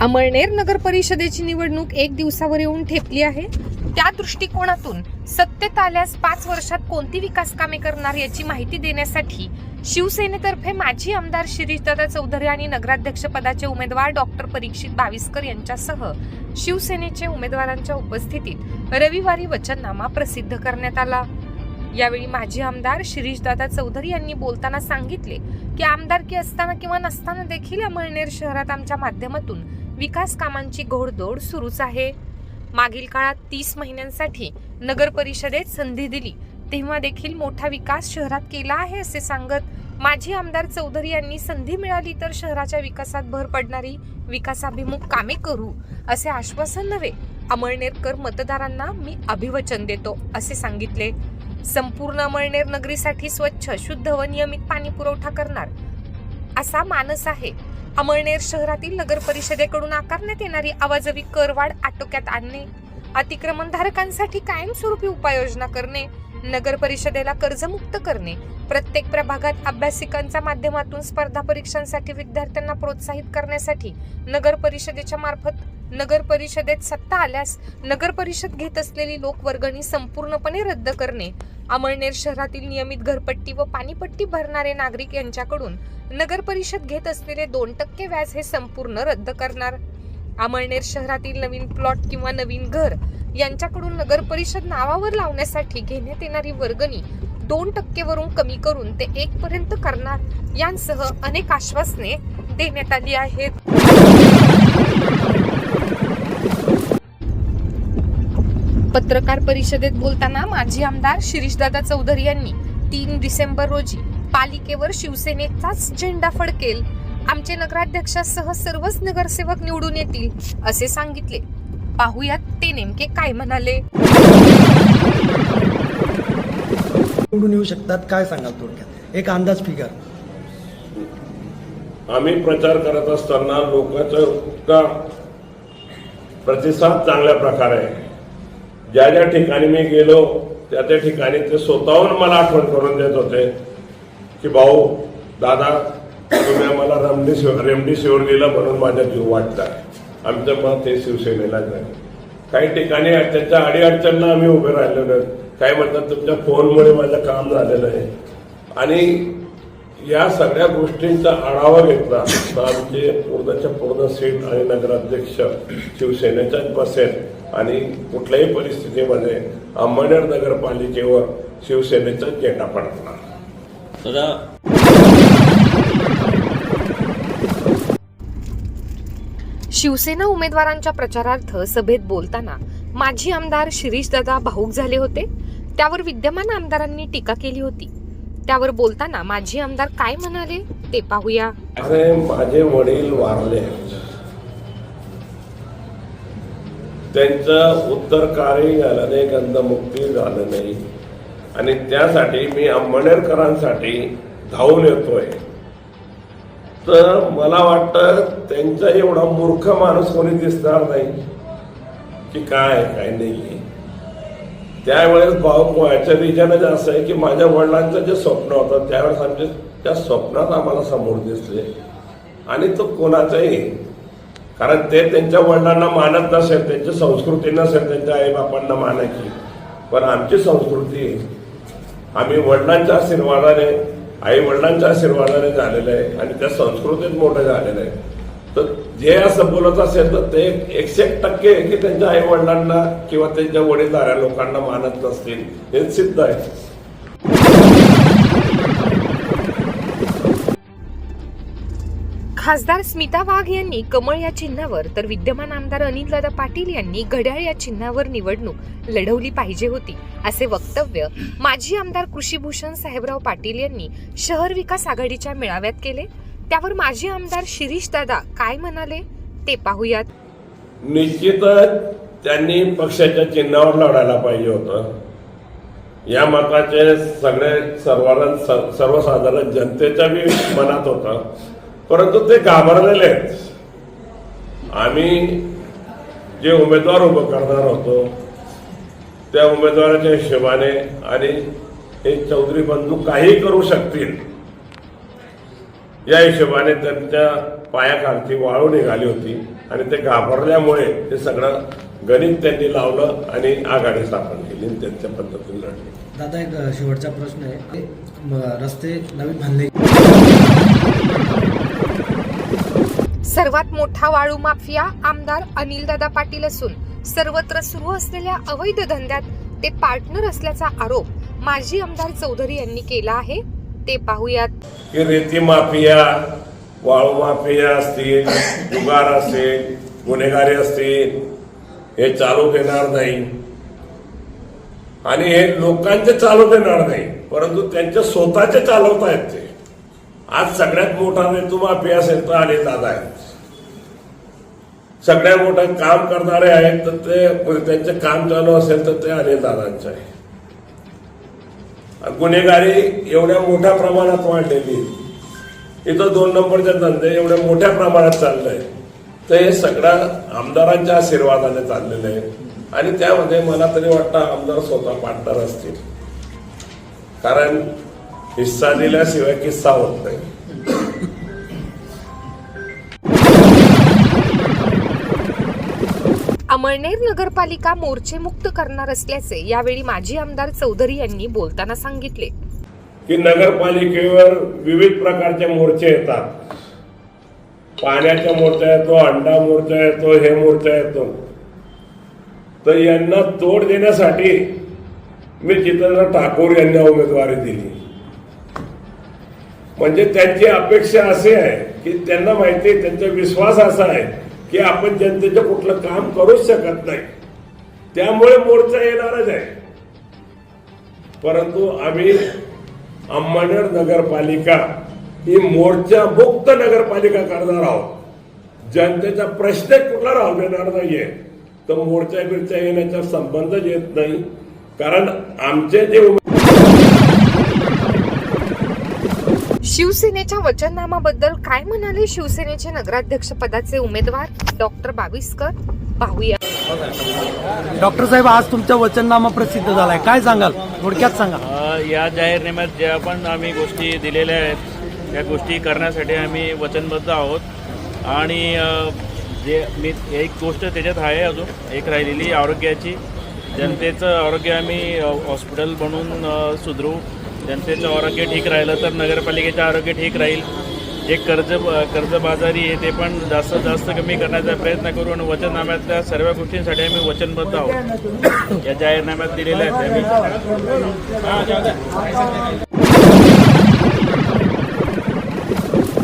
अमळनेर नगर परिषदेची निवडणूक एक दिवसावर येऊन ठेपली आहे. त्या दृष्टिकोनातून सत्तेत आल्यास पाच वर्षात कोणती विकास कामे करणार याची माहिती देण्यासाठी शिवसेनेतर्फे माजी आमदार शिरीषदादा चौधरी आणि नगराध्यक्ष पदाचे उमेदवार डॉक्टर परीक्षित बाविस्कर यांच्यासह शिवसेनेचे उमेदवारांच्या उपस्थितीत रविवारी वचननामा प्रसिद्ध करण्यात आला. यावेळी माजी आमदार शिरीषदादा चौधरी यांनी बोलताना सांगितले की आमदारकी असताना किंवा नसताना देखील अमळनेर शहरात आमच्या माध्यमातून विकास कामांची घोडदौड सुरूच आहे. मागील काळात तीस महिन्यांसाठी नगर परिषदेत संधी दिली. तेव्हा देखील मोठा विकास शहरात केला आहे असे सांगत माजी आमदार चौधरी यांनी संधी मिळाली तर शहराच्या विकासात भर पडणारी विकासाभिमुख कामे करू असे आश्वासन नव्हे. अमळनेरकर मतदारांना मी अभिवचन देतो असे सांगितले. संपूर्ण अमळनेर नगरीसाठी स्वच्छ शुद्ध व नियमित पाणी पुरवठा करणार. असा मानस आहे. अमळनेर शहरातील नगर परिषदेकडून आकारण्यात येणारी आवाजवी करवाढ आटोक्यात आणणे अतिक्रमणधारकांसाठी कायमस्वरूपी उपाययोजना करणे नगर परिषदेला कर्जमुक्त करणे प्रत्येक प्रभागात अभ्यासिकांच्या माध्यमातून स्पर्धा परीक्षांसाठी विद्यार्थ्यांना प्रोत्साहित करण्यासाठी नगर परिषदेच्या मार्फत नगर परिषदेत सत्ता आल्यास नगर परिषद घेत असलेली लोकवर्गणी संपूर्णपणे रद्द करणे अमळनेर शहरातील नियमित घरपट्टी व पाणीपट्टी भरणारे नागरिक यांच्याकडून नगर परिषद घेत असलेले दोन टक्के व्याज हे संपूर्ण रद्द करणार. अमळनेर शहरातील नवीन प्लॉट किंवा नवीन घर यांच्याकडून नगर परिषद नावावर लावण्यासाठी घेण्यात येणारी वर्गणी दोन टक्केवरून कमी करून ते एक पर्यंत करणार यांसह अनेक आश्वासने देण्यात आली आहेत. पत्रकार परिषदेत बोलताना माजी आमदार शिरीषदादा चौधरी यांनी तीन डिसेंबर रोजी पालिकेवर शिवसेनेचाच झेंडा फडकेल आमचे नगराध्यक्षासह सर्वच नगरसेवक निवडून येतील असे सांगितले. पाहुयात ते नेमके काय म्हणाले? निवडून येऊ शकतात काय सांगाल थोडक्यात? एक अंदाज फिगर. आम्ही प्रचार करत असताना लोकांचा प्रतिसाद चांगल्या प्रकारे आहे. ज्या ज्या ठिकाणी मी गेलो त्या त्या ठिकाणी ते स्वतःहून मला आठवण करून देत होते की भाऊ दादा तुम्ही आम्हाला रेमडेसिवीर रेमडेसिवीर दिलं म्हणून माझा जीव वाटला आमचं मत हे शिवसेनेला नाही काही ठिकाणी त्यांच्या अडीअडचणींना आम्ही उभे राहिलेलो आहेत. काही म्हणतात तुमच्या फोनमुळे माझं काम झालेलं आहे. आणि या सगळ्या गोष्टींचा आढावा घेतला तर आमचे पूर्णच्या पूर्ण सीट आणि नगराध्यक्ष शिवसेनेच्याच बसेल. आणि कुठल्याही परिस्थितीमध्ये अंबनेर नगरपालिकेवर शिवसेनेचाच झेंडा फडकणार. शिवसेना उमेदवारांच्या प्रचारार्थ सभेत बोलताना माजी आमदार शिरीषदादा भाऊक झाले होते. त्यावर विद्यमान आमदारांनी टीका केली होती. त्यावर बोलताना माजी आमदार काय म्हणाले ते पाहूया. अरे माझे वडील वारले. त्यांचं उत्तरकारही झालं नाही गंधमुक्ती झालं नाही. आणि त्यासाठी मी आंबणेरकरांसाठी धावून येतोय. तर मला वाटतं त्यांचा एवढा मूर्ख माणूस कोणी दिसणार नाही. की काय काय नाही त्यावेळेस भाऊ व्हायचं रिजनच असं आहे की माझ्या वडिलांचं जे स्वप्न होतं त्यावेळेस आमचे त्या स्वप्नात आम्हाला समोर दिसले. आणि तो कोणाचाही. कारण ते त्यांच्या वडिलांना मानत नसेल त्यांची संस्कृती नसेल त्यांच्या आईबापांना मानायची. पण आमची संस्कृती आम्ही वडिलांच्या आशीर्वादाने आई वडिलांच्या आशीर्वादाने झालेलं आहे आणि त्या संस्कृतीत मोठं झालेलं आहे. तर जे असं बोलत असेल तर ते एकशे एक टक्के की त्यांच्या आई वडिलांना किंवा त्यांच्या वडीलधाऱ्या लोकांना मानत नसतील हे सिद्ध आहे. खासदार स्मिता वाघ यांनी कमळ या चिन्हावर तर विद्यमान आमदार अनिलदादा पाटील यांनी घड्याळ या चिन्हावर निवडणूक लढवली पाहिजे होती असे वक्तव्य माजी आमदार कृषीभूषण साहेबराव पाटील यांनी शहर विकास आघाडीच्या मेळाव्यात केले. त्यावर माजी आमदार शिरीष दादा काय म्हणाले ते पाहूयात. निश्चितच त्यांनी पक्षाच्या चिन्हावर लढायला पाहिजे होतं. या मताचे सगळे सर्वांना सर्वसाधारण जनतेच्या बी मनात होतं. परंतु ते घाबरलेले आहेत. आम्ही जे उमेदवार उभं करणार होतो त्या उमेदवाराच्या हिशोबाने आणि हे चौधरी बंधू काही करू शकतील या हिशोबाने त्यांच्या पायाखालती वाळू निघाली होती आणि ते घाबरल्यामुळे ते सगळं गणित त्यांनी लावलं आणि आघाडी स्थापन केली आणि त्यांच्या पद्धतीने लढली. दादा एक शेवटचा प्रश्न आहे. रस्ते नवीन बांधले सर्वात मोठा वाळू माफिया आमदार अनिलदादा पाटील असून सर्वत्र सुरू असलेल्या अवैध धंद्यात ते पार्टनर असल्याचा आरोप माजी आमदार चौधरी यांनी केला आहे. ते पाहूयात. की रेती माफिया वाळू माफिया असतील जुगार असतील गुन्हेगारी असतील हे चालू देणार नाही. आणि हे लोकांचे चालू देणार नाही परंतु त्यांच्या स्वतःचे चालवत आहेत ते आज सगळ्यात मोठा नेतृत्व माफिया असेल तर अनिल दादा आहे सगळ्यात मोठं काम करणारे आहेत तर ते त्यांचं त्यांचे काम चालू असेल तर ते अनिल दादांचं आहे. गुन्हेगारी एवढ्या मोठ्या प्रमाणात वाढलेली इथं दोन नंबरचे धंदे एवढ्या मोठ्या प्रमाणात चाललंय तर हे सगळं आमदारांच्या आशीर्वादाने चाललेलं आहे. आणि त्यामध्ये मला तरी वाटतं आमदार स्वतः पार्टनर असतील. कारण हिस्सा दिल्याशिवाय किस्सा होत नाही. अमळनेर नगरपालिका मोर्चे मुक्त करणार असल्याचे यावेळी माजी आमदार चौधरी यांनी बोलताना सांगितले. की नगरपालिकेवर विविध प्रकारचे मोर्चे येतात. पाण्याचा मोर्चा येतो अंडा मोर्चा येतो हे मोर्चा येतो. तर यांना तोड देण्यासाठी मी जितेंद्र ठाकूर यांना उमेदवारी दिली. म्हणजे त्यांची अपेक्षा अशी आहे की त्यांना माहिती आहे त्यांचा विश्वास असा आहे की आपण जनतेचं कुठलं काम करूच शकत नाही. त्यामुळे मोर्चा येणारच आहे. परंतु आम्ही अंमळनेर नगरपालिका ही मोर्चा मुक्त नगरपालिका करणार आहोत. जनतेचा प्रश्न कुठला राहू देणार नाहीये. तर मोर्चा बिरचा येण्याचा संबंधच येत नाही. कारण आमचे जे शिवसेनेच्या वचननामाबद्दल काय म्हणाले? शिवसेनेचे नगराध्यक्ष पदाचे उमेदवार डॉक्टर बाविस्कर. पाहूया. डॉक्टर साहेब आज तुमचा वचननामा प्रसिद्ध झालाय. काय सांगाल? थोडक्यात सांगा. या जाहीरनाम्यात ज्या पण आम्ही गोष्टी दिलेल्या आहेत त्या गोष्टी करण्यासाठी आम्ही वचनबद्ध आहोत. आणि जे मी एक गोष्ट त्याच्यात आहे अजून एक राहिलेली आरोग्याची. जनतेचं आरोग्य आम्ही हॉस्पिटल बनवून सुधरू. जनतेचं आरोग्य ठीक राहिलं तर नगरपालिकेचं आरोग्य ठीक राहील. जे कर्ज कर्जबाजारी आहे ते पण जास्तीत जास्त कमी करण्याचा प्रयत्न करू आणि वचननाम्यातल्या सर्व गोष्टींसाठी आम्ही वचनबद्ध आहोत. या जाहीरनाम्यात दिलेल्या आहेत